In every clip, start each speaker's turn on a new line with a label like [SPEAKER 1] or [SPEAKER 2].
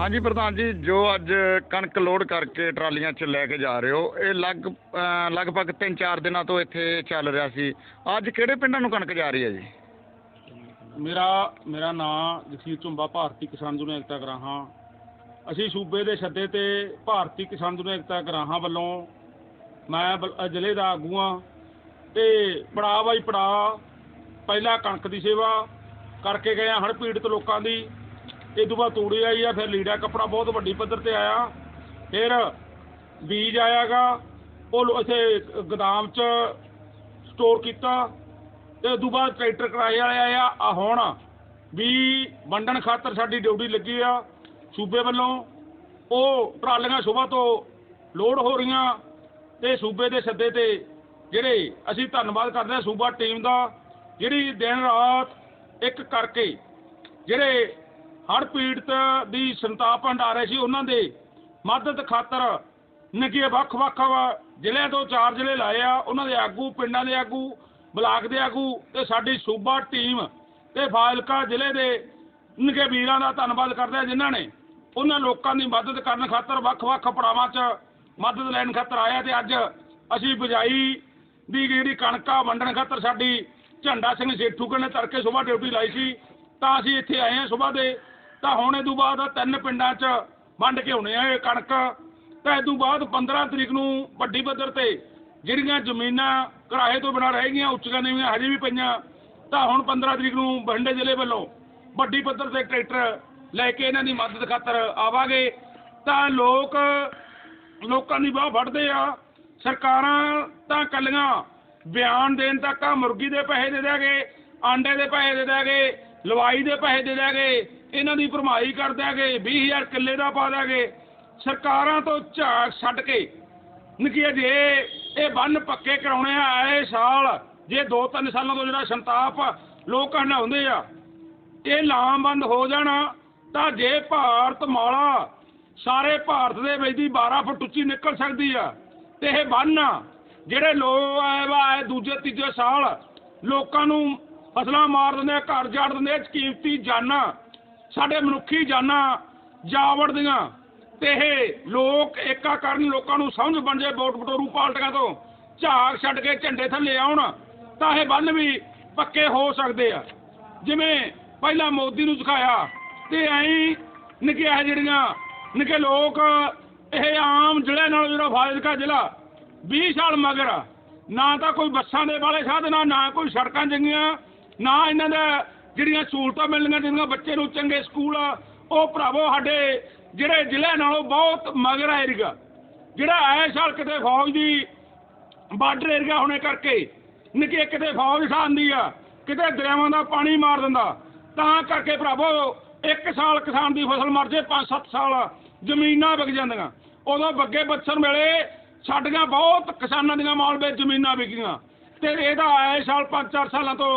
[SPEAKER 1] ਹਾਂਜੀ ਪ੍ਰਧਾਨ ਜੀ, ਜੋ ਅੱਜ ਕਣਕ ਲੋਡ ਕਰਕੇ ਟਰਾਲੀਆਂ 'ਚ ਲੈ ਕੇ ਜਾ ਰਹੇ ਹੋ, ਇਹ ਲਗ ਲਗਭਗ 3-4 ਦਿਨਾਂ ਤੋਂ ਇੱਥੇ ਚੱਲ ਰਿਹਾ ਸੀ। ਅੱਜ ਕਿਹੜੇ ਪਿੰਡਾਂ ਨੂੰ ਕਣਕ ਜਾ ਰਹੀ ਹੈ ਜੀ?
[SPEAKER 2] ਮੇਰਾ ਮੇਰਾ ਨਾਂ ਜਗਸੀਰ ਝੁੰਬਾ, ਭਾਰਤੀ ਕਿਸਾਨ ਯੂਨੀਅਨ ਏਕਤਾ ਗਰਾਹਾਂ। ਅਸੀਂ ਸੂਬੇ ਦੇ ਸੱਦੇ ਤੇ ਭਾਰਤੀ ਕਿਸਾਨ ਯੂਨੀਅਨ ਏਕਤਾ ਗਰਾਹਾਂ ਵੱਲੋਂ ਮੈਂ ਜ਼ਿਲ੍ਹੇ ਦਾ ਆਗੂ ਹਾਂ ਤੇ ਪੜਾਅ ਬਾਈ ਪੜਾਅ, ਪਹਿਲਾਂ ਕਣਕ ਦੀ ਸੇਵਾ ਕਰਕੇ ਗਏ ਹਾਂ ਹੜ੍ਹ ਪੀੜਤ ਲੋਕਾਂ ਦੀ। ਇਹ ਤੋਂ ਬਾਅਦ ਤੂੜੀ ਆਈ ਆ, ਫਿਰ ਲੀੜਾ ਕੱਪੜਾ ਬਹੁਤ ਵੱਡੀ ਪੱਧਰ ਤੇ ਆਇਆ। ਫਿਰ ਬੀਜ ਆਇਆਗਾ, ਉਹ ਲੋ- ਇੱਥੇ ਗੋਦਾਮ 'ਚ ਸਟੋਰ ਕੀਤਾ। ਤੇ ਤੋਂ ਬਾਅਦ ਟਰੈਕਟਰ ਕਿਰਾਏ ਵਾਲੇ ਆਇਆ ਆ। ਹੁਣ ਵੀ ਵੰਡਣ ਖਾਤਰ ਸਾਡੀ ਡਿਊਟੀ ਲੱਗੀ ਆ ਸੂਬੇ ਵੱਲੋਂ। ਉਹ ਟਰਾਲੀਆਂ ਸੁਬਾਹ ਤੋਂ ਲੋਡ ਹੋ ਰਹੀਆਂ ਤੇ ਸੂਬੇ ਦੇ ਸੱਦੇ ਤੇ ਜਿਹੜੇ ਅਸੀਂ ਧੰਨਵਾਦ ਕਰਦੇ ਹਾਂ ਸੂਬਾ ਟੀਮ ਦਾ, ਜਿਹੜੀ ਦਿਨ ਰਾਤ ਇੱਕ ਕਰਕੇ ਜਿਹੜੇ ਹੜ੍ਹ ਪੀੜਤ ਦੀ ਸੰਤਾਪ ਹੰਡਾਰੇ ਸੀ ਉਹਨਾਂ ਦੇ। ਮਦਦ ਖਾਤਰ ਨਿੱਕੇ ਵੱਖ-ਵੱਖ ਜ਼ਿਲ੍ਹਿਆਂ ਤੋਂ ਚਾਰ ਜ਼ਿਲ੍ਹੇ ਲਾਏ ਆ। ਉਹਨਾਂ ਦੇ ਆਗੂ, ਪਿੰਡਾਂ ਦੇ ਆਗੂ, ਬਲਾਕ ਦੇ ਆਗੂ ਤੇ ਸਾਡੀ ਸੂਬਾ ਟੀਮ ਤੇ ਫਾਜ਼ਿਲਕਾ ਜ਼ਿਲ੍ਹੇ ਦੇ ਨਿੱਕੇ ਵੀਰਾਂ ਦਾ ਧੰਨਵਾਦ ਕਰਦੇ ਆ ਜਿਨ੍ਹਾਂ ਨੇ ਉਹਨਾਂ ਲੋਕਾਂ ਦੀ ਮਦਦ ਕਰਨ ਖਾਤਰ ਵੱਖ-ਵੱਖ ਪੜਾਵਾਂ 'ਚ ਮਦਦ ਲੈਣ ਖਾਤਰ ਆਇਆ ਤੇ ਅੱਜ ਅਸੀਂ ਬਜਾਈ ਦੀ ਜਿਹੜੀ ਕਣਕਾਂ ਵੰਡਣ ਖਾਤਰ ਸਾਡੀ ਝੰਡਾ ਸਿੰਘ ਸੇਠੂਕਰ ਨੇ ਤੜਕੇ ਸਵੇਰ ਡਿਊਟੀ ਲਾਈ ਸੀ। ਤਾਂ ਅਸੀਂ ਇੱਥੇ ਆਏ ਹਾਂ ਸਵੇਰ ਦੇ ਤਾਂ ਹੁਣ ਇਹ ਤੋਂ ਬਾਅਦ ਤਿੰਨ ਪਿੰਡਾਂ 'ਚ ਵੰਡ ਕੇ ਹੋਣੇ ਆ ਇਹ ਕਣਕ। ਤਾਂ ਇਹ ਤੋਂ ਬਾਅਦ 15 ਤਰੀਕ ਨੂੰ ਵੱਡੀ ਪੱਧਰ ਤੇ ਜਿਹੜੀਆਂ ਜ਼ਮੀਨਾਂ ਕਿਰਾਏ ਤੋਂ ਬਿਨਾਂ ਰਹਿ ਗਈਆਂ, ਉੱਚੀਆਂ ਨੀਵੀਆਂ ਹਜੇ ਵੀ ਪਈਆਂ, ਤਾਂ ਹੁਣ 15 ਤਰੀਕ ਨੂੰ ਬਠਿੰਡੇ ਜ਼ਿਲ੍ਹੇ ਵੱਲੋਂ ਵੱਡੀ ਪੱਧਰ ਤੇ ਟਰੈਕਟਰ ਲੈ ਕੇ ਇਹਨਾਂ ਦੀ ਮਦਦ ਖਾਤਰ ਆਵਾਂਗੇ। ਤਾਂ ਲੋਕ, ਲੋਕਾਂ ਦੀ ਬਾਹ ਫੜਦੇ ਆ, ਸਰਕਾਰਾਂ ਤਾਂ ਕੱਲੀਆਂ ਬਿਆਨ ਦੇਣ ਤੱਕ ਆ ਮੁਰਗੀ ਦੇ ਪੈਸੇ ਦੇ ਦਿਆਗੇ, ਆਂਡੇ ਦੇ ਪੈਸੇ ਦੇ ਦਿਆਗੇ, ਲਵਾਈ ਦੇ ਪੈਸੇ ਦੇ ਦਿਆਗੇ ਇਹਨਾਂ ਦੀ ਭਰਮਾਈ ਕਰ ਦਿਆਗੇ 20000 ਕਿੱਲੇ ਦਾ ਪਾ ਦਿਆਗੇ। ਸਰਕਾਰਾਂ ਤੋਂ ਝਾਕ ਛੱਡ ਕੇ ਨਿੱਕੀ ਜੇ ਇਹ ਬੰਨ ਪੱਕੇ ਕਰਾਉਣੇ ਆ ਆਏ ਸਾਲ, ਜੇ 2-3 ਸਾਲਾਂ ਤੋਂ ਜਿਹੜਾ ਸੰਤਾਪ ਲੋਕਾਂ ਨਾਲ ਆ, ਇਹ ਲਾਮਬੰਦ ਹੋ ਜਾਣਾ, ਤਾਂ ਜੇ ਭਾਰਤ ਮਾਲਾ ਸਾਰੇ ਭਾਰਤ ਦੇ ਵਿੱਚ ਦੀ 12 ਫੁੱਟ ਉੱਚੀ ਨਿਕਲ ਸਕਦੀ ਆ, ਤੇ ਇਹ ਬੰਨ ਜਿਹੜੇ ਲੋਕ ਆਏ ਵਾ ਆਏ ਦੂਜੇ, ਤੀਜੇ ਸਾਲ ਲੋਕਾਂ ਨੂੰ ਫਸਲਾਂ ਮਾਰ ਦਿੰਦੇ ਆ, ਘਰ ਜਾੜ ਦਿੰਦੇ ਆ ਕੀਮਤੀ ਜਾਨਾਂ ਸਾਡੇ ਮਨੁੱਖੀ ਜਾਨਾਂ ਜਾ ਵੜਦੀਆਂ ਤੇ ਇਹ ਲੋਕ ਏਕਾ ਕਰਨ ਲੋਕਾਂ ਨੂੰ ਸਮਝ ਬਣ ਜਾਏ ਵੋਟ ਬਟੋਰੂ ਪਾਰਟੀਆਂ ਤੋਂ। ਝਾਕ ਛੱਡ ਕੇ ਝੰਡੇ ਥੱਲੇ ਆਉਣ ਤਾਂ ਇਹ ਬੰਨ ਵੀ ਪੱਕੇ ਹੋ ਸਕਦੇ ਆ। ਜਿਵੇਂ ਪਹਿਲਾਂ ਮੋਦੀ ਨੂੰ ਸਿਖਾਇਆ ਤੇ ਐਂ ਨਿੱਕੀਆਂ ਜਿਹੜੀਆਂ ਨਿੱਕੇ ਲੋਕ ਇਹ ਆਮ ਜ਼ਿਲ੍ਹੇ ਨਾਲ ਜਿਹੜਾ ਫਾਜ਼ਿਲਕਾ ਜ਼ਿਲ੍ਹਾ 20 ਸਾਲ ਮਗਰ ਨਾ ਤਾਂ ਕੋਈ ਬੱਸਾਂ ਦੇ ਵਾਲੇ ਸਾਧਨਾ ਨਾ ਕੋਈ ਸੜਕਾਂ ਚੰਗੀਆਂ, ਨਾ ਇਹਨਾਂ ਦਾ ਜਿਹੜੀਆਂ ਸਹੂਲਤਾਂ ਮਿਲਣੀਆਂ ਜਿਹੜੀਆਂ ਬੱਚੇ ਨੂੰ ਚੰਗੇ ਸਕੂਲ ਆ, ਉਹ ਭਰਾਵੋ ਸਾਡੇ ਜਿਹੜੇ ਜ਼ਿਲ੍ਹੇ ਨਾਲੋਂ ਬਹੁਤ ਮਗਰ ਆ ਏਰੀਆ। ਜਿਹੜਾ ਐ ਸਾਲ ਕਿਤੇ ਫੌਜ ਦੀ ਬਾਰਡਰ ਏਰੀਆ ਹੋਣੇ ਕਰਕੇ, ਨਿੱਕੇ ਕਿਤੇ ਫੌਜ ਠਾਂਦੀ ਆ, ਕਿਤੇ ਦਰਿਆਵਾਂ ਦਾ ਪਾਣੀ ਮਾਰ ਦਿੰਦਾ, ਤਾਂ ਕਰਕੇ ਭਰਾਵੋ ਇੱਕ ਸਾਲ ਕਿਸਾਨ ਦੀ ਫਸਲ ਮਰ ਜੇ 5-7 ਸਾਲ ਜ਼ਮੀਨਾਂ ਵਿਕ ਜਾਂਦੀਆਂ। ਉਦੋਂ ਬੱਗੇ ਬੱਛਣ ਵੇਲੇ ਸਾਡੀਆਂ ਬਹੁਤ ਕਿਸਾਨਾਂ ਦੀਆਂ ਮਾਲਵੇ ਜ਼ਮੀਨਾਂ ਵਿਕੀਆਂ। ਤੇ ਇਹਦਾ ਆਏ ਸਾਲ 5-4 ਸਾਲਾਂ ਤੋਂ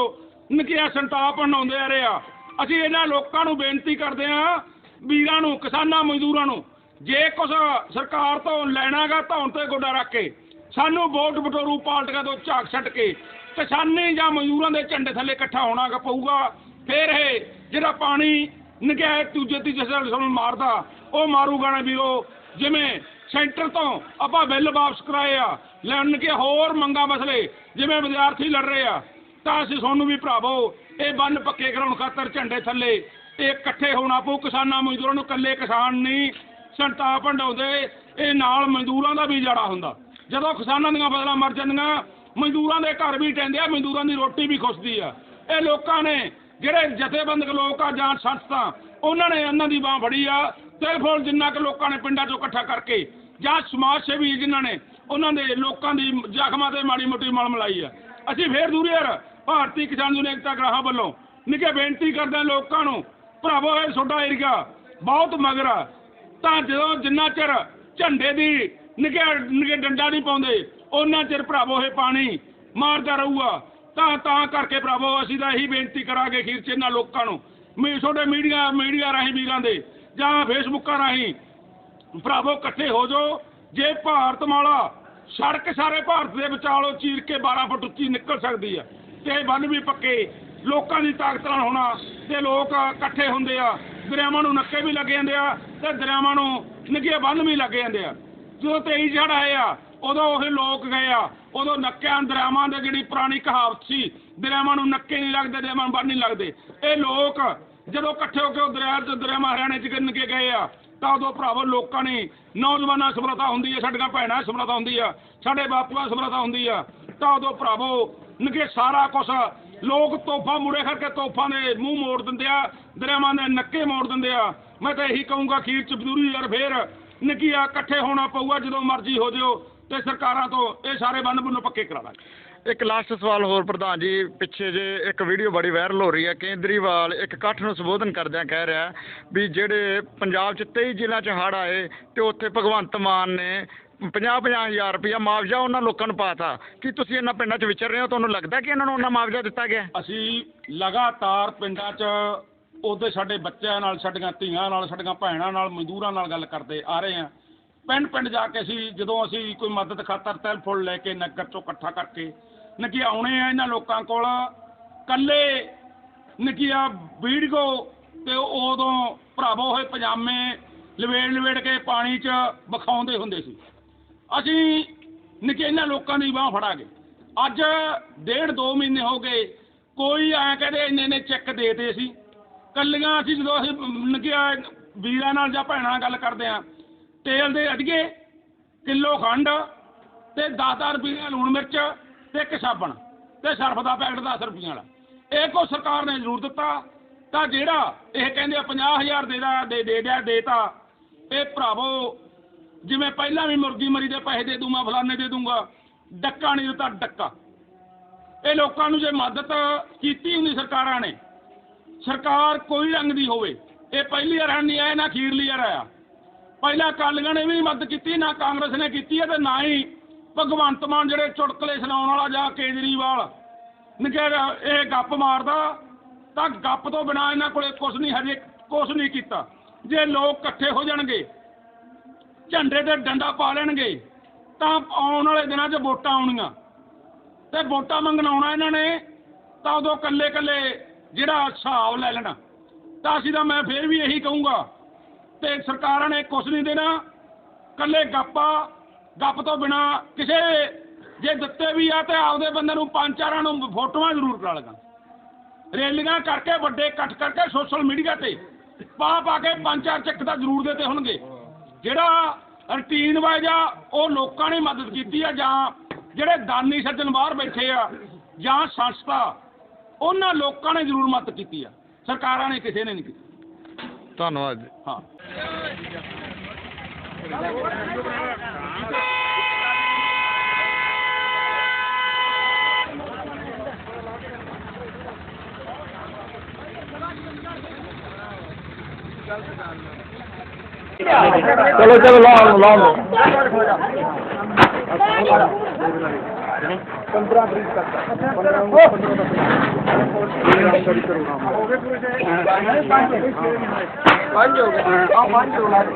[SPEAKER 2] ਨਿੱਕਿਆ ਸੰਤਾਪ ਬਣਾਉਂਦੇ ਆ ਰਹੇ। ਆ ਅਸੀਂ ਇਹਨਾਂ ਲੋਕਾਂ ਨੂੰ ਬੇਨਤੀ ਕਰਦੇ ਆ ਵੀਰਾਂ ਨੂੰ, ਕਿਸਾਨਾਂ, ਮਜ਼ਦੂਰਾਂ ਨੂੰ, ਜੇ ਕੁਝ ਸਰਕਾਰ ਤੋਂ ਲੈਣਾਗਾ ਧੌਣ ਤੇ ਗੋਡਾ ਰੱਖ ਕੇ, ਸਾਨੂੰ ਵੋਟ ਬਟੋਰੂ ਪਾਰਟੀਆਂ ਤੋਂ ਝਾਕ ਛੱਡ ਕੇ, ਕਿਸਾਨੀ ਜਾਂ ਮਜ਼ਦੂਰਾਂ ਦੇ ਝੰਡੇ ਥੱਲੇ ਇਕੱਠਾ ਹੋਣਾਗਾ ਪਊਗਾ। ਫਿਰ ਇਹ ਜਿਹੜਾ ਪਾਣੀ ਨਿਗਾਹ ਦੂਜੇ ਤੀਜੇ ਸਾਲ ਸਾਨੂੰ ਮਾਰਦਾ, ਉਹ ਮਾਰੂਗਾ ਨਾ ਵੀਰੋ। ਜਿਵੇਂ ਸੈਂਟਰ ਤੋਂ ਆਪਾਂ ਬਿੱਲ ਵਾਪਸ ਕਰਾਏ ਆ, ਲੈਣ ਕੇ ਹੋਰ ਮੰਗਾ ਮਸਲੇ, ਜਿਵੇਂ ਵਿਦਿਆਰਥੀ ਲੜ ਰਹੇ ਆ ਤਾਂ ਅਸੀਂ ਤੁਹਾਨੂੰ ਵੀ ਭਰਾਵੋ, ਇਹ ਬੰਨ ਪੱਕੇ ਕਰਾਉਣ ਖਾਤਰ ਝੰਡੇ ਥੱਲੇ, ਇਹ ਇਕੱਠੇ ਹੋਣਾ ਪਊ ਕਿਸਾਨਾਂ ਮਜ਼ਦੂਰਾਂ ਨੂੰ, ਇਕੱਲੇ ਕਿਸਾਨ ਨਹੀਂ ਸੰਤਾਪ ਭੰਡਾਉਂਦੇ, ਇਹ ਨਾਲ ਮਜ਼ਦੂਰਾਂ ਦਾ ਵੀ ਜੜਾ ਹੁੰਦਾ। ਜਦੋਂ ਕਿਸਾਨਾਂ ਦੀਆਂ ਫਸਲਾਂ ਮਰ ਜਾਂਦੀਆਂ, ਮਜ਼ਦੂਰਾਂ ਦੇ ਘਰ ਵੀ ਟੈਂਦੇ ਆ, ਮਜ਼ਦੂਰਾਂ ਦੀ ਰੋਟੀ ਵੀ ਖੁੱਸਦੀ ਆ। ਇਹ ਲੋਕਾਂ ਨੇ, ਜਿਹੜੇ ਜਥੇਬੰਦਕ ਲੋਕ ਆ ਜਾਂ ਸੰਸਥਾ, ਉਹਨਾਂ ਨੇ ਇਹਨਾਂ ਦੀ ਬਾਹ ਫੜੀ ਆ ਟੈਲੀਫੋਨ ਜਿੰਨਾ ਕਿ ਲੋਕਾਂ ਨੇ ਪਿੰਡਾਂ ਚੋਂ ਇਕੱਠਾ ਕਰਕੇ, ਜਾਂ ਸਮਾਜ ਸੇਵੀ ਜਿਨ੍ਹਾਂ ਨੇ, ਉਹਨਾਂ ਦੇ ਲੋਕਾਂ ਦੀ ਜ਼ਖਮਾਂ ਤੇ ਮਾੜੀ ਮੋਟੀ ਮਲ ਮਲਾਈ ਆ। ਅਸੀਂ ਫੇਰ ਦੂਰੀ ਯਾਰ ਭਾਰਤੀ ਕਿਸਾਨ ਯੂਨੀਅਨ ਏਕਤਾ ਗ੍ਰਾਹਾਂ ਵੱਲੋਂ ਨਿੱਕੇ ਬੇਨਤੀ ਕਰਦੇ ਹਾਂ ਲੋਕਾਂ ਨੂੰ, ਭਰਾਵੋ, ਇਹ ਤੁਹਾਡਾ ਏਰੀਆ ਬਹੁਤ ਮਗਰ ਆ। ਤਾਂ ਜਦੋਂ ਜਿੰਨਾ ਚਿਰ ਝੰਡੇ ਦੀ ਨਿੱਕੇ ਨਿੱਕੇ ਡੰਡਾ ਨਹੀਂ ਪਾਉਂਦੇ ਉਹਨਾਂ ਚਿਰ ਭਰਾਵੋ ਇਹ ਪਾਣੀ ਮਾਰਦਾ ਰਹੂਗਾ। ਤਾਂ ਤਾਂ ਕਰਕੇ ਭਰਾਵੋ ਅਸੀਂ ਤਾਂ ਇਹੀ ਬੇਨਤੀ ਕਰਾਂਗੇ ਖੀਰ ਚ ਇਹਨਾਂ ਲੋਕਾਂ ਨੂੰ, ਮੀ, ਤੁਹਾਡੇ ਮੀਡੀਆ ਮੀਡੀਆ ਰਾਹੀਂ ਵੀਰਾਂ ਦੇ ਜਾਂ ਫੇਸਬੁੱਕਾਂ ਰਾਹੀਂ। ਭਰਾਵੋ, ਇਕੱਠੇ ਹੋ ਜਾਓ। ਜੇ ਭਾਰਤ ਮਾਲਾ ਸੜਕ ਸਾਰੇ ਭਾਰਤ ਦੇ ਵਿਚਾਲੋਂ ਚੀਰ ਕੇ 12 ਫੁੱਟ ਉੱਚੀ ਨਿਕਲ ਸਕਦੀ ਆ। ਤੇ ਇਹ ਬੰਨ ਵੀ ਪੱਕੇ, ਲੋਕਾਂ ਦੀ ਤਾਕਤ ਨਾਲ ਹੋਣਾ, ਤੇ ਲੋਕ ਇਕੱਠੇ ਹੁੰਦੇ ਆ, ਦਰਿਆਵਾਂ ਨੂੰ ਨੱਕੇ ਵੀ ਲੱਗ ਜਾਂਦੇ ਆ, ਤੇ ਦਰਿਆਵਾਂ ਨੂੰ ਨਿੱਕੇ ਬੰਨ ਵੀ ਲੱਗ ਜਾਂਦੇ ਆ। ਜਦੋਂ 23 ਜੜ ਆਏ ਆ, ਉਦੋਂ ਉਹ ਲੋਕ ਗਏ ਆ, ਉਦੋਂ ਨੱਕਿਆਂ, ਦਰਿਆਵਾਂ ਦੇ ਜਿਹੜੀ ਪੁਰਾਣੀ ਕਹਾਵਤ ਸੀ, ਦਰਿਆਵਾਂ ਨੂੰ ਨੱਕੇ ਨਹੀਂ ਲੱਗਦੇ, ਦਰਿਆਵਾਂ ਨੂੰ ਬੰਨ ਨਹੀਂ ਲੱਗਦੇ, ਇਹ ਲੋਕ ਜਦੋਂ ਇਕੱਠੇ ਹੋ ਕੇ ਉਹ ਦਰਿਆ ਚ ਦਰਿਆਵਾਂ ਹਰਿਆਣੇ ਚ ਗਿਣ ਕੇ ਗਏ ਆ, ਤਾਂ ਉਦੋਂ ਭਰਾਵੋ ਲੋਕਾਂ ਨੇ ਨੌਜਵਾਨਾਂ ਦੀ ਹੁੰਦੀ ਹੈ ਸਾਡੀਆਂ ਭੈਣਾਂ ਦੀ ਹੁੰਦੀ ਆ, ਸਾਡੇ ਬਾਪੂਆਂ ਦੀ ਸਮਰੱਥਾ ਹੁੰਦੀ ਆ, ਤਾਂ ਉਦੋਂ ਭਰਾਵੋ ਨਿੱਕੇ ਸਾਰਾ ਕੁਛ। ਲੋਕ ਤੋਹਫਾ ਮੁੜੇ ਕਰਕੇ ਤੋਹਫਾਂ ਦੇ ਮੂੰਹ ਮੋੜ ਦਿੰਦੇ ਆ, ਦਰਿਆਵਾਂ ਦੇ ਨੱਕੇ ਮੋੜ ਦਿੰਦੇ ਆ। ਮੈਂ ਤਾਂ ਇਹੀ ਕਹੂੰਗਾ ਖੀਰ ਚ ਜ਼ਰੂਰੀ ਯਾਰ ਫੇਰ ਨਿੱਕੀਆ ਇਕੱਠੇ ਹੋਣਾ ਪਊਗਾ ਜਦੋਂ ਮਰਜ਼ੀ ਹੋ ਜਿਓ ਤੇ ਸਰਕਾਰਾਂ ਤੋਂ ਇਹ ਸਾਰੇ ਬੰਨ ਬੁੰਨ ਪੱਕੇ ਕਰਾ ਦਾਂਗੇ।
[SPEAKER 1] ਇੱਕ ਲਾਸਟ ਸਵਾਲ ਹੋਰ ਪ੍ਰਧਾਨ ਜੀ, ਪਿੱਛੇ ਜੇ ਇੱਕ ਵੀਡੀਓ ਬੜੀ ਵਾਇਰਲ ਹੋ ਰਹੀ ਹੈ, ਕੇਂਦਰੀਵਾਲ ਇੱਕ ਇਕੱਠ ਨੂੰ ਸੰਬੋਧਨ ਕਰਦਿਆਂ ਕਹਿ ਰਿਹਾ ਵੀ ਜਿਹੜੇ ਪੰਜਾਬ 'ਚ 23 ਜ਼ਿਲ੍ਹਿਆਂ 'ਚ ਹੜ੍ਹ ਆਏ ਤੇ ਉੱਥੇ ਭਗਵੰਤ ਮਾਨ ਨੇ 50 ਹਜ਼ਾਰ ਰੁਪਇਆ ਮੁਆਵਜ਼ਾ ਉਹਨਾਂ ਲੋਕਾਂ ਨੂੰ ਪਾਤਾ। ਕੀ ਤੁਸੀਂ ਇਹਨਾਂ ਪਿੰਡਾਂ 'ਚ ਵਿਚਰ ਰਹੇ ਹੋ? ਤੁਹਾਨੂੰ ਲੱਗਦਾ ਕਿ ਇਹਨਾਂ ਨੂੰ ਉਹਨਾਂ ਮੁਆਵਜ਼ਾ ਦਿੱਤਾ ਗਿਆ?
[SPEAKER 2] ਅਸੀਂ ਲਗਾਤਾਰ ਪਿੰਡਾਂ 'ਚ ਉਹਦੇ ਸਾਡੇ ਬੱਚਿਆਂ ਨਾਲ, ਸਾਡੀਆਂ ਧੀਆਂ ਨਾਲ, ਸਾਡੀਆਂ ਭੈਣਾਂ ਨਾਲ, ਮਜ਼ਦੂਰਾਂ ਨਾਲ ਗੱਲ ਕਰਦੇ ਆ ਰਹੇ ਹਾਂ। ਪਿੰਡ ਪਿੰਡ ਜਾ ਕੇ ਅਸੀਂ, ਜਦੋਂ ਅਸੀਂ ਕੋਈ ਮਦਦ ਖਾਤਰ ਟੈਲੀਫੋਨ ਲੈ ਕੇ ਨਗਰ ਚੋਂ ਇਕੱਠਾ ਕਰਕੇ ਨਕੀ ਆਉਣੇ ਆ ਇਹਨਾਂ ਲੋਕਾਂ ਕੋਲ ਕੱਲੇ ਨਕੀਆ ਵੀਡੀਓ ਤੇ ਉਦੋਂ ਭਰਾਵੋ ਹੋਏ ਪਜਾਮੇ ਲਵੇੜ ਲਵੇੜ ਕੇ ਪਾਣੀ 'ਚ ਵਿਖਾਉਂਦੇ ਹੁੰਦੇ ਸੀ। ਅਸੀਂ ਨਿੱਕੇ ਇਹਨਾਂ ਲੋਕਾਂ ਦੀ ਬਾਹ ਫੜਾਂਗੇ। ਅੱਜ ਡੇਢ ਦੋ ਮਹੀਨੇ ਹੋ ਗਏ, ਕੋਈ ਐ ਕਹਦੇ ਇੰਨੇ ਨੇ ਚੈੱਕ ਦੇਤੇ ਸੀ। ਕੱਲੀਆਂ ਅਸੀਂ ਜਦੋਂ ਅਸੀਂ ਨਿੱਕਿਆ ਵੀਰਾਂ ਨਾਲ ਜਾਂ ਭੈਣਾਂ ਨਾਲ ਗੱਲ ਕਰਦੇ ਆ ਤੇਲ ਦੇ ਅਧੀਏ ਕਿਲੋ ਖੰਡ ਤੇ 10 ਰੁਪਏ ਲੂਣ ਮਿਰਚ ਤੇ ਇੱਕ ਸਾਬਣ ਤੇ ਸਰਫ ਦਾ ਪੈਕਟ 10 ਰੁਪਏ ਵਾਲਾ। ਇਹ ਕੋ ਸਰਕਾਰ ਨੇ ਜ਼ਰੂਰ ਦਿੱਤਾ, ਤਾਂ ਜਿਹੜਾ ਇਹ ਕਹਿੰਦੇ ਆ 50000 ਦੇ ਦਾ ਦੇ ਦੇ ਦਿਆ ਦੇਤਾ, ਇਹ ਭਰਾਵੋ ਜਿਵੇਂ ਪਹਿਲਾਂ ਵੀ ਮੁਰਗੀ ਮਰੀ ਦੇ ਪੈਸੇ ਦੇ ਦੂੰਗਾ, ਫਲਾਣੇ ਦੇ ਦੂੰਗਾ, ਡੱਕਾ ਨਹੀਂ ਦਿੱਤਾ, ਡੱਕਾ। ਇਹ ਲੋਕਾਂ ਨੂੰ ਜੇ ਮਦਦ ਕੀਤੀ ਹੁੰਦੀ ਸਰਕਾਰਾਂ ਨੇ, ਸਰਕਾਰ ਕੋਈ ਰੰਗ ਦੀ ਹੋਵੇ, ਇਹ ਪਹਿਲੀ ਵਾਰ ਨਹੀਂ ਆਇਆ ਨਾ ਖੀਰਲੀ ਵਾਰ ਆਇਆ। ਪਹਿਲਾਂ ਅਕਾਲੀਆਂ ਨੇ ਵੀ ਮਦਦ ਕੀਤੀ, ਨਾ ਕਾਂਗਰਸ ਨੇ ਕੀਤੀ ਹੈ ਤੇ ਨਾ ਹੀ ਭਗਵੰਤ ਮਾਨ ਜਿਹੜੇ ਚੁਟਕਲੇ ਸੁਣਾਉਣ ਵਾਲਾ ਜਾਂ ਕੇਜਰੀਵਾਲ ਨਿਕਲ ਇਹ ਗੱਪ ਮਾਰਦਾ, ਤਾਂ ਗੱਪ ਤੋਂ ਬਿਨਾ ਇਹਨਾਂ ਕੋਲੇ ਕੁਝ ਨਹੀਂ, ਹਜੇ ਕੁਝ ਨਹੀਂ ਕੀਤਾ। ਜੇ ਲੋਕ ਇਕੱਠੇ ਹੋ ਜਾਣਗੇ ਝੰਡੇ ਤੇ ਡੰਡਾ ਪਾ ਲੈਣਗੇ, ਤਾਂ ਆਉਣ ਵਾਲੇ ਦਿਨਾਂ 'ਚ ਵੋਟਾਂ ਆਉਣੀਆਂ ਤੇ ਵੋਟਾਂ ਮੰਗਣ ਆਉਣਾ ਇਹਨਾਂ ਨੇ, ਤਾਂ ਉਦੋਂ ਕੱਲੇ ਕੱਲੇ ਜਿਹੜਾ ਹਿਸਾਬ ਲੈ ਲੈਣਾ। ਤਾਂ ਅਸੀਂ ਤਾਂ ਮੈਂ ਫੇਰ ਵੀ ਇਹੀ ਕਹੂੰਗਾ ਤੇ ਸਰਕਾਰਾਂ ਨੇ ਕੁਝ ਨਹੀਂ ਦੇਣਾ ਕੱਲੇ ਗੱਪਾ ਗੱਪ ਤੋਂ ਬਿਨਾ ਕਿਸੇ ਜੇ ਦਿੱਤੇ ਵੀ ਆ ਤੇ ਆਪਦੇ ਬੰਦੇ ਨੂੰ ਪੰਜ ਚਾਰਾਂ ਨੂੰ ਫੋਟੋਆਂ ਜ਼ਰੂਰ ਕਰਾ ਲਗਾ। ਰੈਲੀਆਂ ਕਰਕੇ ਵੱਡੇ ਇਕੱਠ ਕਰਕੇ ਸੋਸ਼ਲ ਮੀਡੀਆ ਤੇ ਪਾ ਪਾ ਕੇ ਪੰਜ ਚਾਰ ਚੱਕ ਤਾਂ ਜ਼ਰੂਰ ਦੇਤੇ ਹੋਣਗੇ। ਜਿਹੜਾ ਰੂਟੀਨ ਵਾਈਜ਼ ਆ ਉਹ ਲੋਕਾਂ ਨੇ ਮਦਦ ਕੀਤੀ ਆ ਜਾਂ ਜਿਹੜੇ ਦਾਨੀ ਸੱਜਣ ਬਾਹਰ ਬੈਠੇ ਆ ਜਾਂ ਸੰਸਥਾ ਉਹਨਾਂ ਲੋਕਾਂ ਨੇ ਜ਼ਰੂਰ ਮਦਦ ਕੀਤੀ ਆ। ਸਰਕਾਰਾਂ ਨੇ ਕਿਸੇ ਨੇ ਨਹੀਂ ਕੀਤੀ।
[SPEAKER 1] ਧੰਨਵਾਦ
[SPEAKER 2] ਹਾਂ।
[SPEAKER 1] ਚਲੋ ਚਲੋ ਲਾਓ ਲਾਓ
[SPEAKER 3] ਪੰਜ ਹੋ ਗਏ